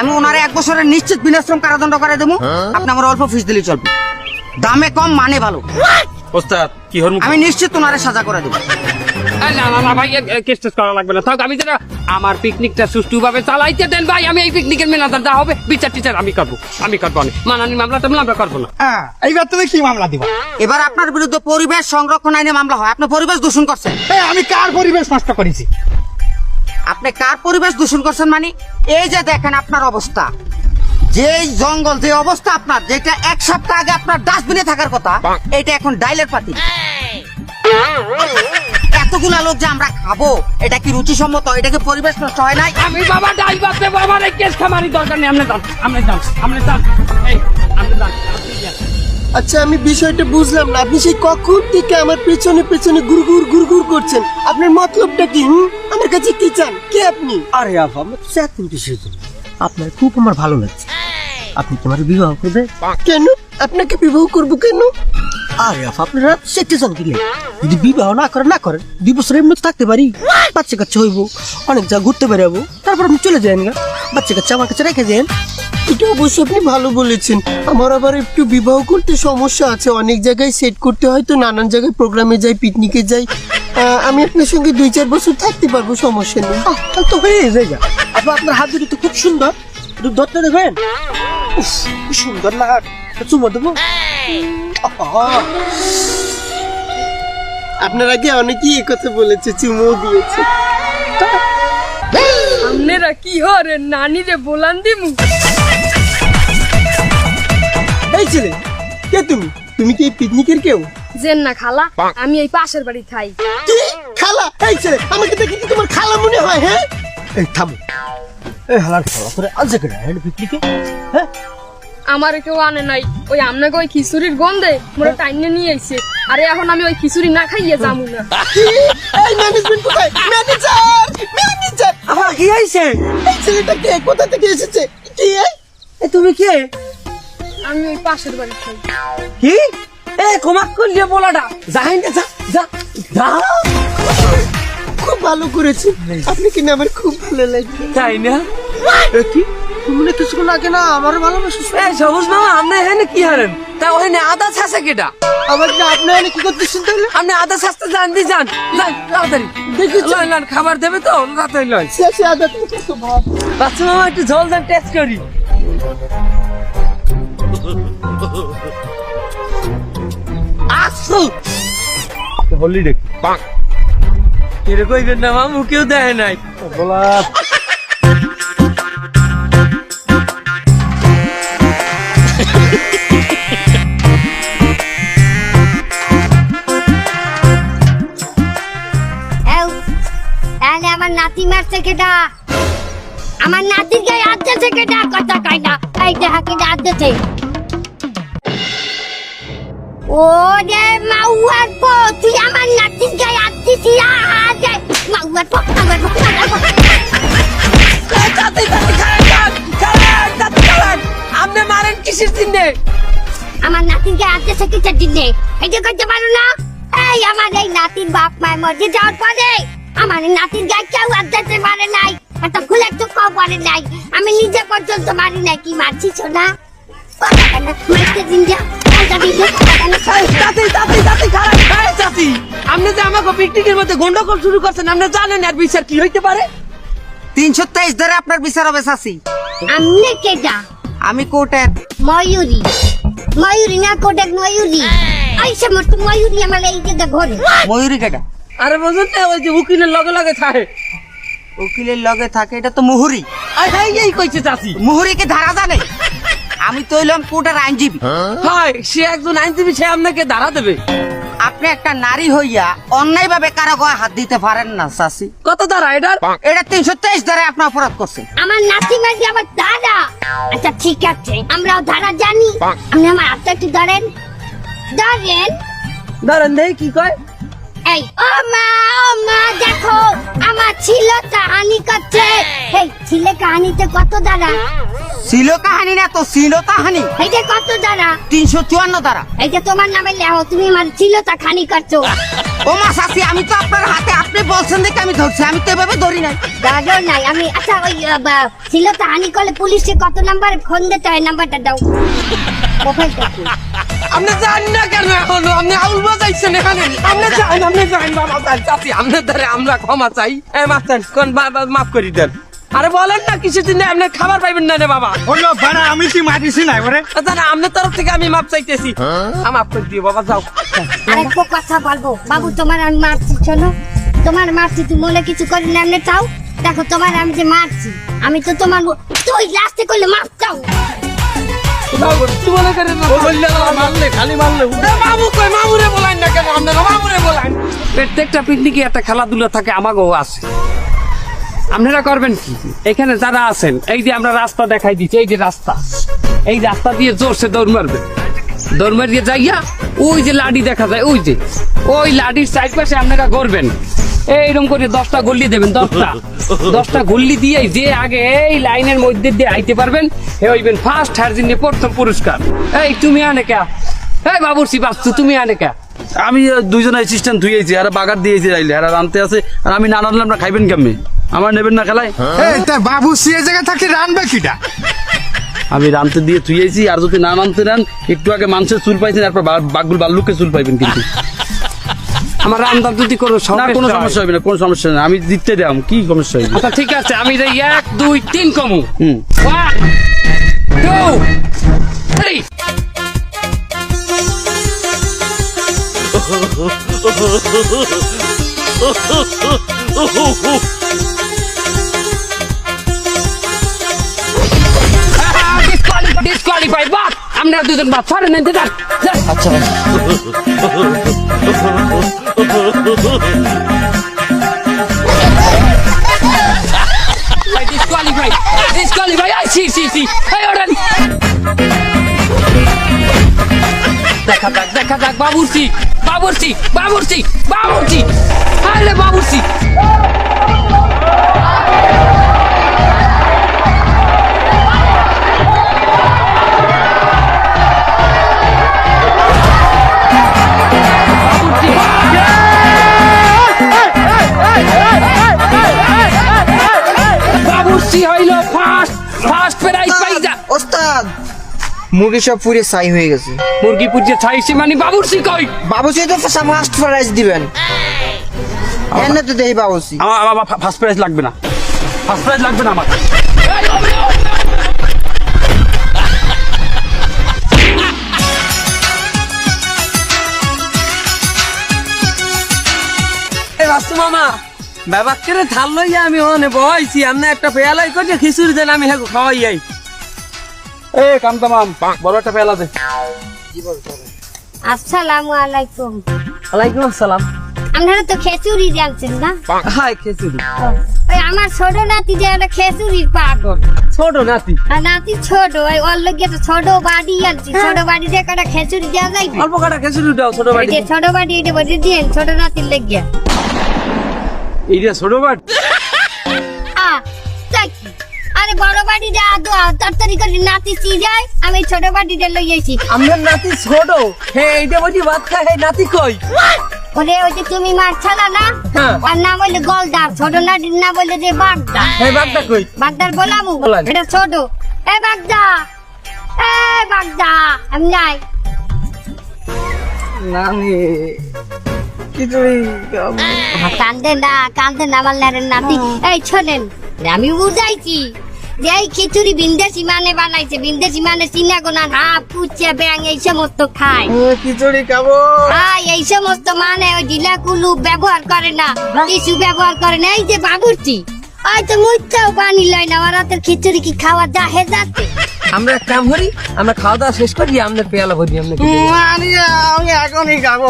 আমি ওনারে এক বছরের নিশ্চিত বিনাশ্রম কারাদণ্ড করে দেবো। আপনি আমার অল্প ফিস দিলেই চলবে। দামে কম মানে ভালো। ওস্তাদ কি হর আমি নিশ্চিত ওনারে সাজা করে দেবো। না না না ভাই কেস করা লাগবে না। থাক আমি যেটা আমার পিকনিকটা সুষ্ঠুভাবে চালাইতে দেন ভাই আমি এই পিকনিকের মেনাদার যা হবে বিচার টিচার আমি করব। আমি করব না মানানি মামলা টামলা আমরা করব না। হ্যাঁ এইবার তুমি কি মামলা দিবা? এবার আপনার বিরুদ্ধে পরিবেশ সংরক্ষণ আইনে মামলা হয়। আপনি পরিবেশ দূষণ করছেন। আমি কার পরিবেশ নষ্ট করেছি? আপনি কার পরিবেশ দূষণ করছেন মানে? এই যে দেখেন আপনার অবস্থা। যে জঙ্গল যে অবস্থা আপনার যেটা এক সপ্তাহ আগে আপনার ডাস্টবিনে থাকার কথা এটা এখন ডাইলের পাতি। এতগুলা লোক যে আমরা খাব এটা কি রুচিসম্মত? এটা কি পরিবেশ নষ্ট হয় নাই? আমি বাবা বাপে বাবার এই কেস খামারি দরকার নেই। আপনি যান আপনি যান আপনি যান। এই আপনি যান। আচ্ছা আমি বিষয়টা বুঝলাম না। আপনি সেই কখন থেকে আমার পেছনে পেছনে গুড়গুড় গুড়গুড় করছেন? আপনার মতলবটা কি হুম? আমার কাছে কি চান? কে আপনি? আরে আফা আমরা চাচ্ছেন কিসের জন্য। আপনার খুব আমার ভালো লাগছে। আপনি কি আমার বিবাহ করবে কেন? আপনাকে বিবাহ করব কেন? আরে আফা আপনারা সেটে চান কি যদি বিবাহ না করেন না করেন দুই বছর এমনি থাকতে পারি। বাচ্চা কাচ্চা হইব অনেক জায়গা ঘুরতে বেরাবো তারপর আপনি চলে যান বাচ্চা কাচ্চা আমার কাছে রেখে যান এটা অবশ্য আপনি ভালো বলেছেন। আমার আবার একটু বিবাহ করতে সমস্যা আছে। অনেক জায়গায় সেট করতে হয় তো নানান জায়গায় প্রোগ্রামে যাই পিকনিকে যাই। আহ, আমি আপনার সঙ্গে দুই চার বছর থাকতে পারব সমস্যা নেই। আহ, তো হয়ে যায়। আপা আপনার হাত দুটো তো খুব সুন্দর। একটু ধরতে উফ কি সুন্দর না হাত চুমো দেবো। আহা, আপনার আগে অনেকেই এ কথা বলেছে চুমো দিয়েছে। আপনারা কি হরে নানি রে বলান দিমু? এই ছেলে কে তুমি? তুমি কি পিকনিকের কেউ? জেন না খালা আমি এই পাশের বাড়ি খাই। কি? খালা? এই ছেলে আমাকে দেখে কি তোমার খালা মনে হয় হ্যাঁ? এই থামো। এই হালার খাওয়া তোরে আজ কেন হ্যাঁ পিকনিকে হ্যাঁ? আমার কেউ আনে নাই। ওই আপনাকে ওই খিচুড়ির গন্ধে মোরা টাইনে নিয়ে আইছে। আরে এখন আমি ওই খিচুড়ি না খাইয়ে যাব না। এই ম্যানেজমেন্ট কোথায়? ম্যানেজার ম্যানেজার আমার কি হয়েছে এই ছেলেটা কে? কোথা থেকে এসেছে? কি? এই? এ তুমি কে? আমি ওই পাশের বাড়ি খাই কি? এ কমাক করলে বলাটা। যাই না যা যা যা। খুব ভালো করেছে। আপনি কিনা আমার খুব ভালো লাগছে তাই না? কি? তুমি কিছুক্ষণ আগে না আমার ভালোবাসিস এ সবুজ মামা আপনি এখানে কি হারেন? তা ওখানে আদা ছাসে কেটা? আবার না আপনি এখানে কি করতেছেন তাহলে? আপনি আদা ছাসতে জান দি যান। যান তাড়াতাড়ি। লন লন খাবার দেবে তো তাড়াতাড়ি লন শেষে আদা তুমি কত ভাব বাচ্চা মামা একটু জল দেন টেস্ট করি। আসু হলি দেখ। কেরে কইবেন না মামু কেউ দেয় নাই। বলা। আমার নাতি মারছে কেটা আমার নাতির গায়ে হাত দিয়েছে কেটা কথা কয় না। এই দেখা কেটা হাত দিয়েছে ও রে মাউয়ার পো তুই আমার নাতির গায়ে হাত দিছি মাউয়ার পো মাউয়ার পো আমার নাতির গায়ে দিয়েছে কিসের দিনে এটা করতে না? এই আমার এই নাতির বাপ মায়ের মধ্যে যাওয়ার পরে আমার নাতির গায়ে কেউ হাত দিতে পারে নাই। একটা খুলে চোখাও পারে নাই। আমি নিজে পর্যন্ত মারি নাই। কি মারছি সোনা? আপনি যে আমাকে পিকনিকের মধ্যে গন্ডগোল শুরু করছেন আপনি জানেন আর বিচার কি হইতে পারে? তিনশো তেইশ ধরে আপনার বিচার হবে চাষি আমনে কেডা? আমি কোর্টের। ময়ূরী। ময়ূরী না কোটেক ময়ূরী? এই সমস্ত ময়ূরী আমার এই যে ঘরে। ময়ূরী কেটা আরে বুঝুন না ওই যে উকিলের লগে লগে থাকে। উকিলের লগে থাকে এটা তো মুহুরি। এই কইছে চাচি। মুহুরিকে ধারা জানে। আমি তো হইলাম কোর্টের আইনজীবী। হয় সে একজন আইনজীবী সে আপনাকে দাঁড়া দেবে। আপনি একটা নারী হইয়া অন্যায় ভাবে কারও গায়ে হাত দিতে পারেন না চাষি কত দাঁড়া এটার? এটা তিনশো তেইশ ধরে আপনি অপরাধ করছেন আমার নাতি মাঝে আমার দাদা আচ্ছা ঠিক আছে আমরাও ধারা জানি। আপনি আমার হাতটা একটু ধরেন। ধরেন। ধরেন দেখি কি কয়। এই ও মা ও মা দেখো আমার ছিল কাহানি করছে। এই ছিলে কাহানিতে কত দ্বারা? ছিল কাহানি না তো ছিল কাহানি। এইটা কত দ্বারা? তিনশো চুয়ান্ন দ্বারা। এইটা তোমার নামে লেখো তুমি আমার ছিল তা খানি করছ। ও মা শাসি আমি তো আপনার হাতে আপনি বলছেন দেখে আমি ধরছি আমি তো এভাবে ধরি নাই। দাদা নাই আমি আচ্ছা ওই ছিল তো হানি কলে পুলিশে কত নাম্বার ফোন দিতে হয় নাম্বারটা দাও। প্রোফাইলটা কি? আপনি জান না কেন এখন? আপনি আউল বাজাইছেন এখানে। আপনি জান আপনি জান বাবা জান চাচি আপনার দ্বারা আমরা ক্ষমা চাই। এ মাফ চান কোন মাফ করে দেন। আরে বলেন না কিছু দিন আপনি খাবার পাইবেন না রে বাবা। হইল বানা আমি কি মারিছি নাই ওরে? জানা আপনার তরফ থেকে আমি মাপ চাইতেছি। আ, মাফ করে দিও বাবা যাও। আরেকটা কথা বলব। বাবু তোমার আমি মারছি শোনো। তোমার মারছি তুমি মনে কিছু করি না চাও। দেখো তোমার আমি যে মারছি আমি তো তোমার তুই লাস্টে করলে মার চাও। প্রত্যেকটা পিকনিকে একটা খেলাধুলা থাকে আমাকেও আছে। আপনারা করবেন কি? এখানে যারা আছেন, এই যে আমরা রাস্তা দেখাই দিচ্ছি, এই যে রাস্তা। এই রাস্তা দিয়ে জোরসে দৌড় মারবেন। দৌড় মারিয়ে যাইয়া ওই যে লাডি দেখা যায় ওই যে। ওই লাডির সাইড পাশে আপনারা করবেন এইরকম করে দশটা গল্লি দেবেন দশটা। দশটা গল্লি দিয়ে যে আগে এই লাইনের মধ্যে দিয়ে আইতে পারবেন হে হইবেন ফার্স্ট হার্জিন প্রথম পুরস্কার। এই তুমি আনে কে? এই বাবুর্চি বাস্তু তুমি আনে কে? আমি দুইজন অ্যাসিস্ট্যান্ট ধুইয়েছি আর বাগার দিয়েছি রাইলে আর রানতে আছে আর আমি না রানলে আপনারা খাইবেন কেমনি? আমার নেবেন না খেলায়? এই তা বাবু সে জায়গা থাকি রানবে কিটা? আমি রানতে দিয়ে থুইয়েছি আর যদি না নামতে নেন একটু আগে মানুষের চুল পাইছেন তারপর বাগুল বাল্লুকে চুল পাইবেন কিন্তু। আমার রান্দার যদি কোনো না কোনো সমস্যা সমস্যা হবে না কোনো সমস্যা নেই। আমি দিতে দাম কি সমস্যা হবে? আচ্ছা ঠিক আছে আমি যে এক দুই তিন কমু। হুম। ওয়ান টু থ্রি ডিসকোয়ালিফাই আমরা দুজন বাদ সরে নেন যান আচ্ছা ডিসকোয়ালিফাই ডিসকোয়ালিফাই আই সি সি সি এই ওড়ান দেখা যাক দেখা যাক বাবুর্চি বাবুর্চি বাবুর্চি বাবুর্চি। আরে বাবুর্চি। মুরগি সব পুরে সাই হয়ে গেছে। মুরগি পুজে ছাইছি মানে বাবুর্চি কই? বাবুসি তো ফার্স্ট প্রাইজ দিবেন। এনে তো দেই বাবুসি আমার আমার ফার্স্ট প্রাইজ লাগবে না। ফার্স্ট প্রাইজ লাগবে না আমার। মামা বাবা করে থাল লইয়া আমি ওনে বইছি আমনে একটা পেয়ালাই করে খিচুড়ি দেন আমি হেগো খাওয়াই যাই এ কামতামাম বড় একটা পেলা দে। আসসালামু আলাইকুম। ওয়ালাইকুম আসসালাম। আপনারা তো খেচুরি জানছেন না? হাই খিচুড়ি। ওই আমার ছোট নাতি যে একটা খেচুরির পাগল। ছোট নাতি? আর নাতি ছোট ওই ওর লগে তো ছোট বাড়ি আনছি। ছোট বাড়ি দিয়ে কটা খেচুরি দেওয়া যায় অল্প কাটা খিচুড়ি দাও ছোট বাড়ি ছোট বাড়ি এটা বসে দিয়েন ছোট নাতির লেগে। এইটা ছোট বাড়ি। বড় বাড়ি যা আদো তাড়াতাড়ি করে নাতি চি যায় আমি ছোট বাড়িটা লই আইছি। আমার নাতি ছোট? হে এইটা বলি খায় হে নাতি কই? ওরে ওই যে তুমি মারছালা না? হ্যাঁ। আর না বললে গলদার ছোট নাতির না বললে যে বাগদা হে বাগদা কই? বাগদার বলামু? এটা ছোট। এ বাগদা! এ বাগদা! আমি নাই কান্দে না কান্দে না আমার নাতি। এই শোনেন আমি বুঝাইছি যে এই খিচুড়ি বিন্দেশি মানে বানাইছে বিন্দেশি মানে চিনা গোনা হাফ কুচে ব্যাং এই সমস্ত খায়। খিচুড়ি খাব। হাই এই সমস্ত মানে ওই ঢিলা কুলু ব্যবহার করে না কিছু ব্যবহার করে না এই যে বাবুর্চি। ওই তো মুচ্ছাও পানি লয় না ওরা তো খিচুড়ি কি খাওয়া যাহে যাচ্ছে। আমরা এক কাম করি আমরা খাওয়া দাওয়া শেষ করি আমাদের পেয়ালা ভরি আমরা আমি এখনই খাব।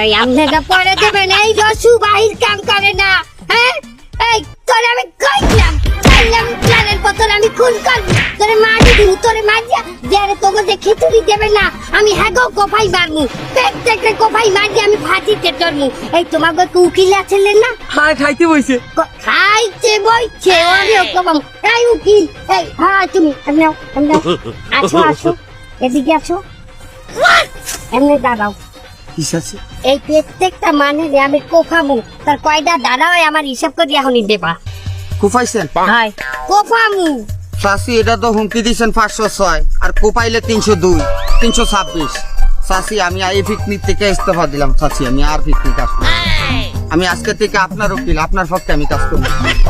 এই আপনারা পরে দেবেন এই রসু বাহির কাম করে না হ্যাঁ? এই তোর আমি কইলাম। প্ল্যানের আমি খুন করব। তোরে মারি দিব তোরে মারিয়া যারে তোকে যে খিচুড়ি দেবে না আমি হ্যাগো কোফাই মারমু প্রত্যেকটা কোফাই মারি আমি ফাঁসিতে চড়মু এই তোমাকে উকিল আছিলেন না? হ্যাঁ খাইতে বইছে। খাইতে বইছে ওরে কবাম এই উকিল এই হ্যাঁ তুমি নাও, নাও। আসো এদিকে আসো। এমনি দাঁড়াও। এই প্রত্যেকটা মানে আমি কোফামু তার কয়টা দাদা হয় আমার হিসাব করে এখনই দেবা। কুফাইছেন? হাই। কোফামু। চাষি এটা তো হুমকি দিয়েছেন পাঁচশো ছয় আর কোপাইলে তিনশো দুই তিনশো ছাব্বিশ। আমি এই পিকনিক থেকে ইস্তফা দিলাম আমি আর পিকনিক আসব আমি আজকে থেকে আপনার উকিল আপনার পক্ষে আমি কাজ করব।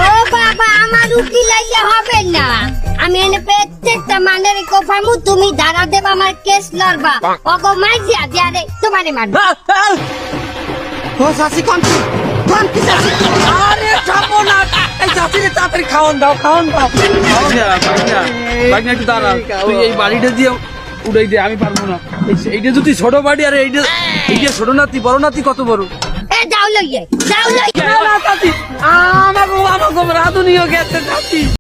ও বাবা আমার উকিল আইলে হবে না। আমি এনে প্রত্যেকটা মানের কোফামু তুমি দাঁড়া দেবা আমার কেস লড়বা। ওগো মাইজিয়া দিয়া রে তোমারে মারবা। ও কোন কোন কি? আরে খাব না। এই চাষিরে তাড়াতাড়ি খাওয়ান দাও খাওয়ান দাও। বাগনা, একটু দাঁড়া। তুই এই বাড়িটা দিয়ে উড়াই দে আমি পারব না। এইটা যদি ছোট বাড়ি আর এইটা এইটা ছোট নাতি বড় নাতি কত বড়? যাও লইয়ে যাও লইয়ে। আমাকে আমাকে রাধুনিও গেছে